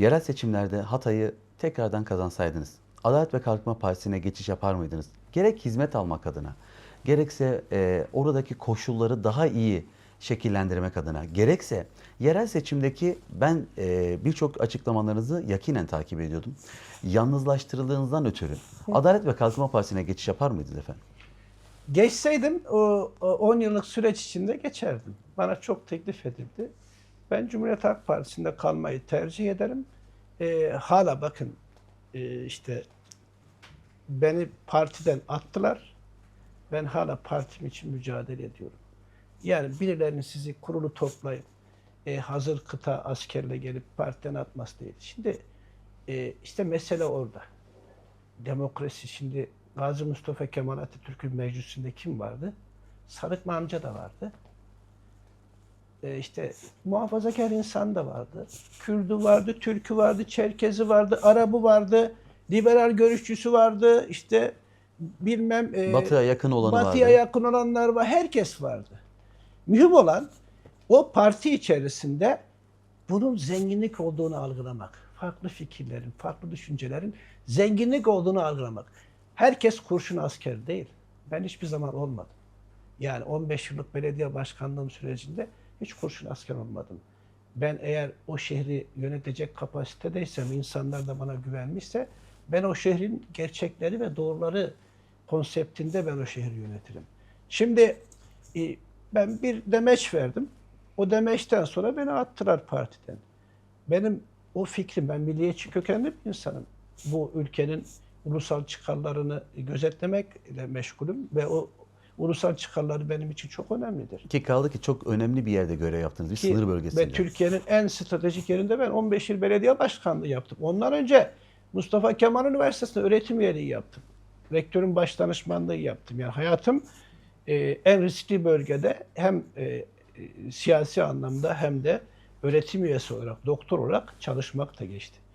Yerel seçimlerde Hatay'ı tekrardan kazansaydınız, Adalet ve Kalkınma Partisi'ne geçiş yapar mıydınız? Gerek hizmet almak adına, gerekse e, oradaki koşulları daha iyi şekillendirmek adına, gerekse yerel seçimdeki ben e, birçok açıklamalarınızı yakinen takip ediyordum. Yalnızlaştırıldığınızdan ötürü Adalet ve Kalkınma Partisi'ne geçiş yapar mıydınız efendim? Geçseydim o o 10 yıllık süreç içinde geçerdim. Bana çok teklif edildi. Ben Cumhuriyet Halk Partisi'nde kalmayı tercih ederim. Ee, hala bakın e, işte beni partiden attılar. Ben hala partim için mücadele ediyorum. Yani birilerinin sizi kurulu toplayıp e, hazır kıta askerle gelip partiden atması değil. Şimdi e, işte mesele orada. Demokrasi şimdi Gazi Mustafa Kemal Atatürk'ün meclisinde kim vardı? Sarıkma amca da vardı. E, işte muhafazakar insan da vardı. Kürdü vardı, Türkü vardı, Çerkezi vardı, Arabı vardı, liberal görüşçüsü vardı. İşte bilmem e, Batı'ya yakın olanı Batı'ya vardı. yakın olanlar var. Herkes vardı. Mühim olan o parti içerisinde bunun zenginlik olduğunu algılamak. Farklı fikirlerin, farklı düşüncelerin zenginlik olduğunu algılamak. Herkes kurşun asker değil. Ben hiçbir zaman olmadım. Yani 15 yıllık belediye başkanlığım sürecinde hiç kurşun asker olmadım. Ben eğer o şehri yönetecek kapasitedeysem, insanlar da bana güvenmişse ben o şehrin gerçekleri ve doğruları konseptinde ben o şehri yönetirim. Şimdi e, ben bir demeç verdim. O demeçten sonra beni attılar partiden. Benim o fikrim, ben milliyetçi kökenli bir insanım. Bu ülkenin ulusal çıkarlarını gözetlemekle meşgulüm ve o ulusal çıkarları benim için çok önemlidir. Ki kaldı ki çok önemli bir yerde görev yaptınız. Bir Ki sınır bölgesinde. Ve Türkiye'nin en stratejik yerinde ben 15 yıl belediye başkanlığı yaptım. Ondan önce Mustafa Kemal Üniversitesi'nde öğretim üyeliği yaptım. Rektörün baş danışmanlığı yaptım. Yani hayatım e, en riskli bölgede hem e, e, siyasi anlamda hem de öğretim üyesi olarak, doktor olarak çalışmakta geçti.